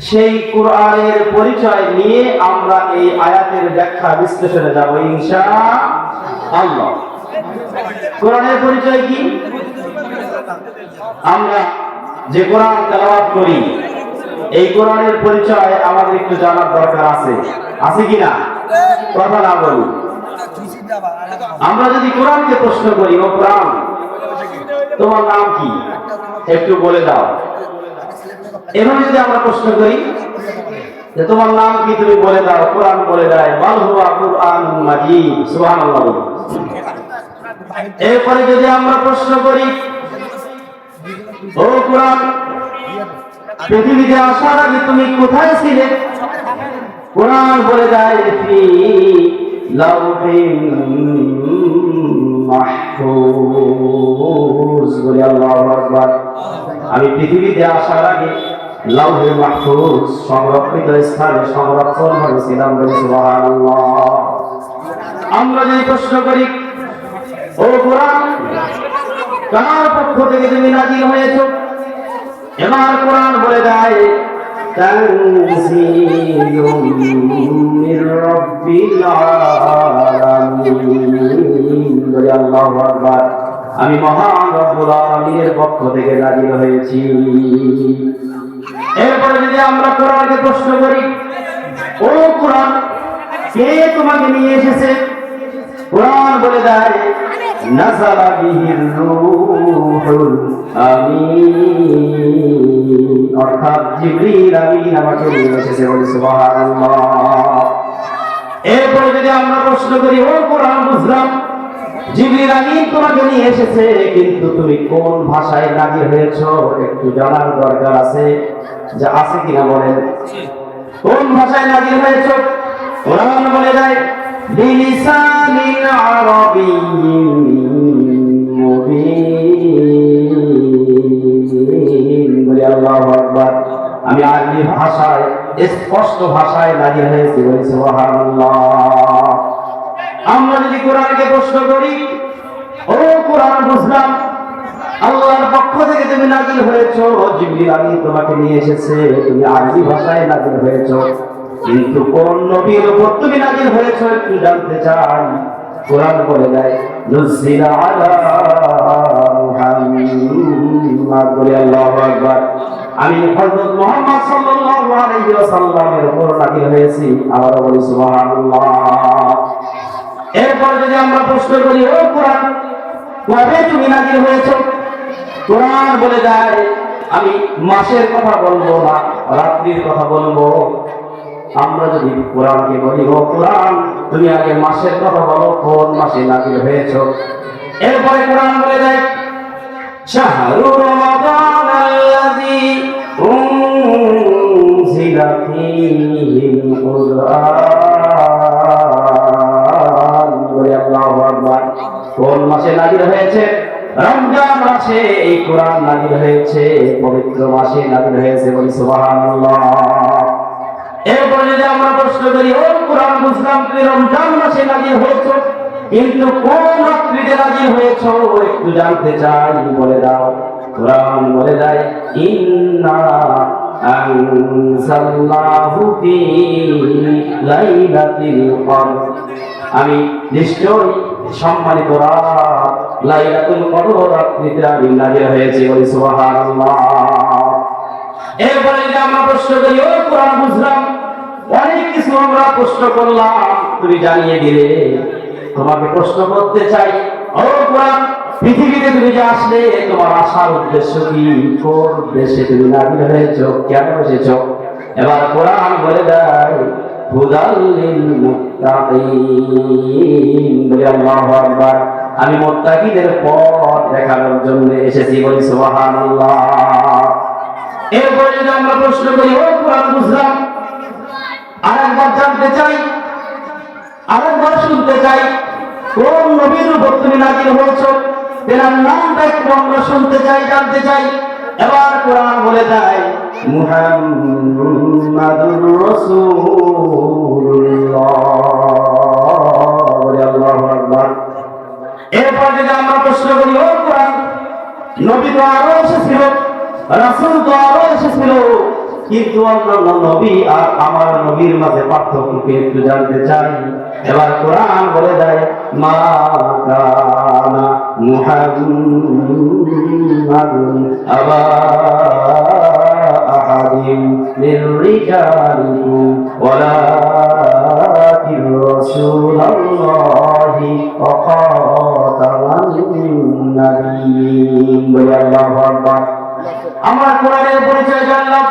সেই কোরআনের পরিচয় নিয়ে আমরা এই আয়াতের ব্যাখ্যা বিশ্লেষণে যাব, ইনশা আল্লাহ। কোরআনের পরিচয় কি? আমরা যে কোরআন তেলাওয়াত করি, এই কোরআনের পরিচয় আমাদের একটু জানার দরকার আছে। আছে কি না? কথা না বলি। আমরা যদি কোরআনকে প্রশ্ন করি, ও কোরআন, তোমার নাম কি? একটু বলে দাও। এভাবে যদি আমরা প্রশ্ন করি, যে তোমার নাম কি তুমি বলে দাও, কোরআন বলে দেয়, বাল হুয়া কুরআন মাজিদ, সুবহানাল্লাহ এরপরে যদি আমরা প্রশ্ন করি, ও কোরআন, পৃথিবীতে আসার আগে তুমি কোথায় ছিলে? কোরআন বলে দেয়, ফি বলে আমি পৃথিবীতে আসার আগে লাউহে মাহফুজ সংরক্ষিত স্থানে সংরক্ষণ করেছিলাম আমরা যদি প্রশ্ন করি, ও কোরআন, কার পক্ষ থেকে তুমি নাজিল হয়েছ? এবার কোরআন বলে দেয় আমি মহান রব্বুল আলামিনের পক্ষ থেকে নাজিল হয়েছি। এরপরে যদি আমরা কোরআনকে প্রশ্ন করি, ও কোরআন, কে তোমাকে নিয়ে এসেছে? কোরআন বলে দেয় বিহির রূহুল আমিন। অর্থাৎ জিবরিল আমিন আমাকে নিয়ে এসেছে বলে সুবহানাল্লাহ। এরপরে যদি আমরা প্রশ্ন করি, ও কোরআন, বুঝলাম আমিন তোমাকে নিয়ে এসেছে, কিন্তু তুমি কোন ভাষায় নাজির হয়েছো একটু জানার দরকার আছে, যে আছে কিনা বলেন। কোন ভাষায় কোরআন বলে দেয় বিলিসানিন আরবিয়্যিন আমি আরবি ভাষায়, স্পষ্ট ভাষায় নাজির হয়েছি, বলে, সুবহানাল্লাহ। আমরা যদি কোরআনকে প্রশ্ন করি, ও কোরআন বুঝলাম, আল্লাহর পক্ষ থেকে তুমি নাজিল হয়েছো, জিবরিল আমি তোমাকে নিয়ে এসেছে, তুমি আরবি ভাষায় নাজিল হয়েছো। কিন্তু কোন নবীর উপর তুমি নাজিল হয়েছো একটু জানতে চাই। কোরআন বলে দেয়, নুজিলা আলা মুহাম্মাদ বলে আল্লাহু আকবার। আমি হযরত মুহাম্মদ সাল্লাল্লাহু আলাইহি ওয়াসাল্লামের উপর নাজিল হয়েছি। আবার বলি, সুবহানাল্লাহ এরপর যদি আমরা প্রশ্ন করি, ও কোরআন, কবে তুমি নাজির হয়েছ? কোরআন বলে দেয়, আমি মাসের কথা বলব না, রাত্রির কথা বলব। আমরা যদি কোরআনকে বলি, ও কোরআন, তুমি আগে মাসের কথা বলো, কোন মাসে নাজির হয়েছ? এরপরে কোরআন বলে দেয়, শাহরু রমাদান আল্লাযী উনজিলা ফীহিল কুরআন। কোন মাসে নাজির হয়েছে? রমজান মাসে এই কোরআন নাজির হয়েছে, পবিত্র মাসে নাজির হয়েছে বলি সুবহানাল্লাহ। এরপরে যদি আমরা প্রশ্ন করি, ও কোরআন বুঝলাম তুমি রমজান মাসে নাজির হয়েছ, কিন্তু কোন রাত্রিতে নাজির হয়েছ? একটু জানতে চাই, বলে দাও। কোরআন বলে দেয় ইন্না আমি নিশ্চয় সম্মানিত লাইলাতুল কদর রাত্রিতে আমি নাজির হয়েছি বলি সুবহানাল্লাহ আমরা প্রশ্ন করি কোরআন বুঝলাম, অনেক কিছু আমরা প্রশ্ন করলাম। তুমি জানিয়ে দিলে, তোমাকে প্রশ্ন করতে চাই, ও কোরআন, পৃথিবীতে তুমি যে আসলে, তোমার আসার উদ্দেশ্য কি? কোন দেশে তুমি হয়েছ? কেন এসেছ? এবার কোরআন বলে দেয় আমি মোত্তাকিদের পথ দেখানোর জন্য এসেছি বলি সুবহানাল্লাহ। এরপরে যদি আমরা প্রশ্ন করি ও কোরআন বুঝলাম। আরেকবার জানতে চাই, আরেকবার শুনতে চাই, কোন নবীর উপর তুমি নাজির হয়েছ? তেনার নামটা একটু আমরা শুনতে চাই, জানতে চাই। এবার কোরআন বলে দেয় মুহাম্মাদুর رسول الله আকবার। এরপর যদি আমরা প্রশ্ন করি, ও কোরআন, নবী তো আরও এসেছিল, রাসূল তো আরও এসেছিল। কিন্তু অন্যান্য নবী আর আমার নবীর মাঝে পার্থক্যকে একটু জানতে চাই। এবার কোরআন বলে দেয়, মা কানা মুহাম্মাদুন আবা আহাদিন মির রিজালিকুম ওয়ালাকিন কোরআনের পরিচয় জানলাম।